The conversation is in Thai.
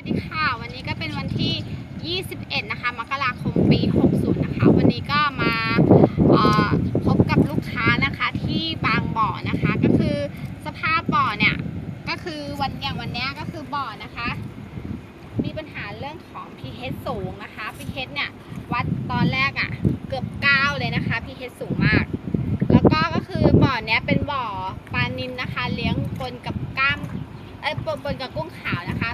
วัสดีค่ะ วันนี้ก็เป็นวันที่ 21 นะคะ มกราคมปี 60 นะคะ วันนี้ก็มาพบกับลูกค้านะคะที่บางบ่อนะคะ ก็คือสภาพบ่อเนี่ย ก็คือวันอย่างวันนี้ก็คือบ่อนะคะ มีปัญหาเรื่องของ pH สูงนะคะ pH เนี่ย วัดตอนแรกอะ่ะ เกือบ 9 เลยนะคะ pH สูงมาก แล้วก็ก็คือบ่อเนี้ยเป็นบ่อปลานินนะคะ เลี้ยงปนกับกล้ามเอ้ยปนกับกุ้งขาวนะคะ